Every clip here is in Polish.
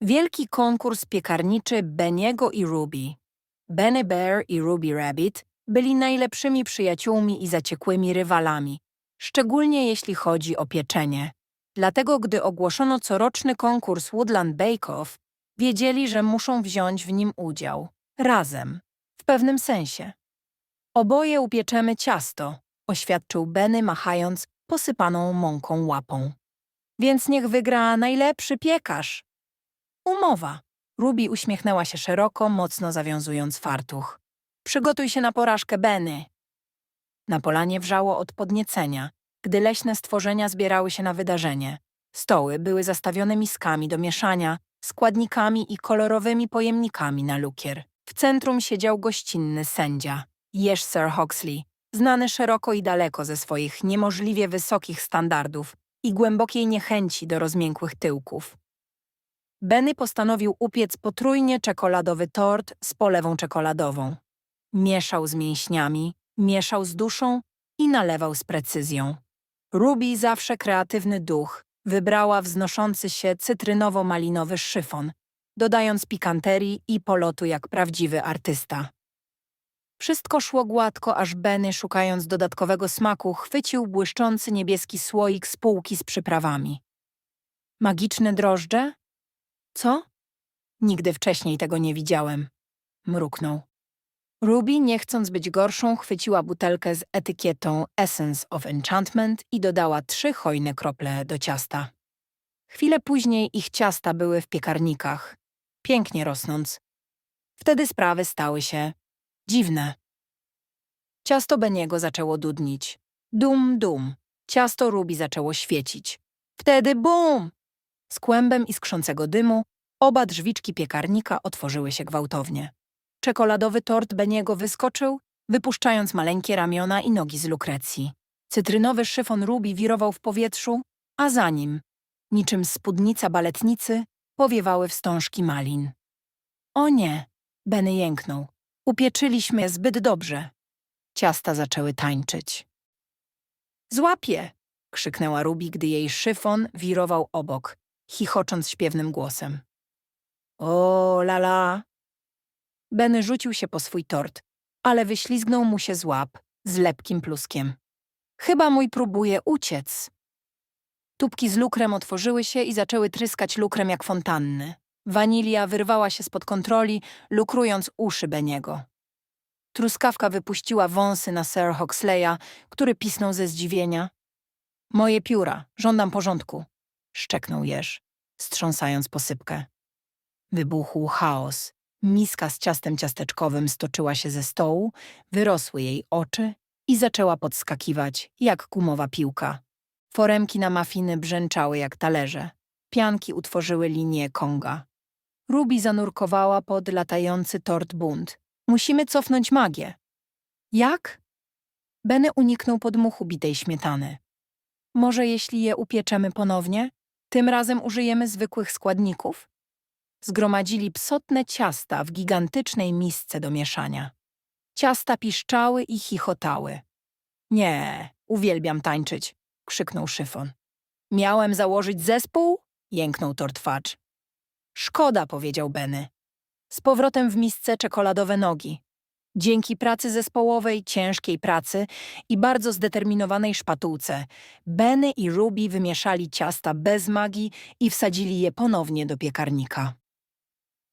Wielki konkurs piekarniczy Beniego i Ruby. Benny Bear i Ruby Rabbit byli najlepszymi przyjaciółmi i zaciekłymi rywalami, szczególnie jeśli chodzi o pieczenie. Dlatego, gdy ogłoszono coroczny konkurs Woodland Bake Off, wiedzieli, że muszą wziąć w nim udział. Razem. W pewnym sensie. Oboje upieczemy ciasto, oświadczył Benny, machając posypaną mąką łapą. Więc niech wygra najlepszy piekarz. Umowa. Ruby uśmiechnęła się szeroko, mocno zawiązując fartuch. Przygotuj się na porażkę, Benny. Na polanie wrzało od podniecenia, gdy leśne stworzenia zbierały się na wydarzenie. Stoły były zastawione miskami do mieszania, składnikami i kolorowymi pojemnikami na lukier. W centrum siedział gościnny sędzia, Jeż Sir Hoxley, znany szeroko i daleko ze swoich niemożliwie wysokich standardów i głębokiej niechęci do rozmiękłych tyłków. Benny postanowił upiec potrójnie czekoladowy tort z polewą czekoladową. Mieszał z mięśniami, mieszał z duszą i nalewał z precyzją. Ruby, zawsze kreatywny duch, wybrała wznoszący się cytrynowo-malinowy szyfon, dodając pikanterii i polotu jak prawdziwy artysta. Wszystko szło gładko, aż Benny, szukając dodatkowego smaku, chwycił błyszczący niebieski słoik z półki z przyprawami. Magiczne drożdże? Co? Nigdy wcześniej tego nie widziałem. Mruknął. Ruby, nie chcąc być gorszą, chwyciła butelkę z etykietą Essence of Enchantment i dodała trzy hojne krople do ciasta. Chwilę później ich ciasta były w piekarnikach, pięknie rosnąc. Wtedy sprawy stały się dziwne. Ciasto Beniego zaczęło dudnić. Dum, dum. Ciasto Ruby zaczęło świecić. Wtedy bum! Z kłębem iskrzącego dymu oba drzwiczki piekarnika otworzyły się gwałtownie. Czekoladowy tort Beniego wyskoczył, wypuszczając maleńkie ramiona i nogi z lukrecji. Cytrynowy szyfon Ruby wirował w powietrzu, a za nim, niczym spódnica baletnicy, powiewały wstążki malin. O nie! Benny jęknął. Upieczyliśmy je zbyt dobrze. Ciasta zaczęły tańczyć. Złapie! krzyknęła Ruby, gdy jej szyfon wirował obok, chichocząc śpiewnym głosem. O, lala! Benny rzucił się po swój tort, ale wyślizgnął mu się z łap z lepkim pluskiem. Chyba mój próbuje uciec. Tubki z lukrem otworzyły się i zaczęły tryskać lukrem jak fontanny. Wanilia wyrwała się spod kontroli, lukrując uszy Beniego. Truskawka wypuściła wąsy na Sir Hoxleya, który pisnął ze zdziwienia. Moje pióra, żądam porządku, szczeknął jeż, strząsając posypkę. Wybuchł chaos. Miska z ciastem ciasteczkowym stoczyła się ze stołu, wyrosły jej oczy i zaczęła podskakiwać, jak gumowa piłka. Foremki na mafiny brzęczały jak talerze. Pianki utworzyły linię konga. Ruby zanurkowała pod latający tort bunt. Musimy cofnąć magię. Jak? Benny uniknął podmuchu bitej śmietany. Może jeśli je upieczemy ponownie, tym razem użyjemy zwykłych składników? Zgromadzili psotne ciasta w gigantycznej misce do mieszania. Ciasta piszczały i chichotały. Nie, uwielbiam tańczyć, krzyknął szyfon. Miałem założyć zespół? jęknął tortwacz. Szkoda, powiedział Benny. Z powrotem w misce czekoladowe nogi. Dzięki pracy zespołowej, ciężkiej pracy i bardzo zdeterminowanej szpatułce, Benny i Ruby wymieszali ciasta bez magii i wsadzili je ponownie do piekarnika.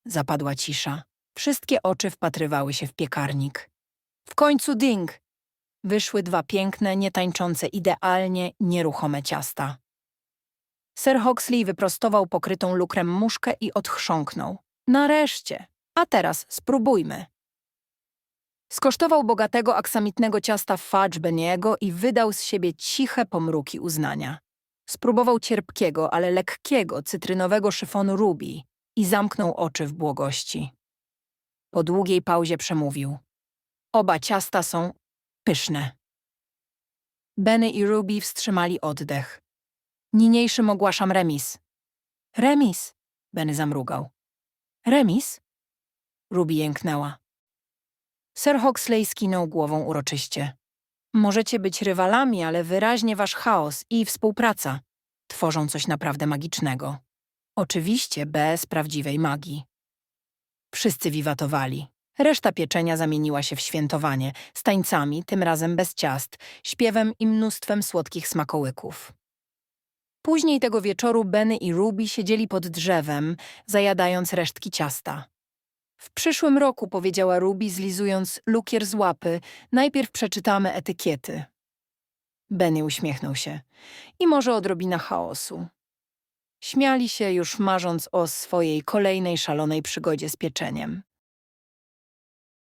Zapadła cisza. Wszystkie oczy wpatrywały się w piekarnik. W końcu ding! Wyszły dwa piękne, nietańczące idealnie, nieruchome ciasta. Sir Hoxley wyprostował pokrytą lukrem muszkę i odchrząknął. Nareszcie! A teraz spróbujmy. Skosztował bogatego aksamitnego ciasta fudge Beniego i wydał z siebie ciche pomruki uznania. Spróbował cierpkiego, ale lekkiego, cytrynowego szyfonu Ruby i zamknął oczy w błogości. Po długiej pauzie przemówił. Oba ciasta są pyszne. Benny i Ruby wstrzymali oddech. Niniejszym ogłaszam remis. Remis? Benny zamrugał. Remis? Ruby jęknęła. Sir Hoxley skinął głową uroczyście. Możecie być rywalami, ale wyraźnie wasz chaos i współpraca tworzą coś naprawdę magicznego. Oczywiście bez prawdziwej magii. Wszyscy wiwatowali. Reszta pieczenia zamieniła się w świętowanie, z tańcami, tym razem bez ciast, śpiewem i mnóstwem słodkich smakołyków. Później tego wieczoru Benny i Ruby siedzieli pod drzewem, zajadając resztki ciasta. W przyszłym roku, powiedziała Ruby, zlizując lukier z łapy, najpierw przeczytamy etykiety. Benny uśmiechnął się. I może odrobina chaosu. Śmiali się już marząc o swojej kolejnej szalonej przygodzie z pieczeniem.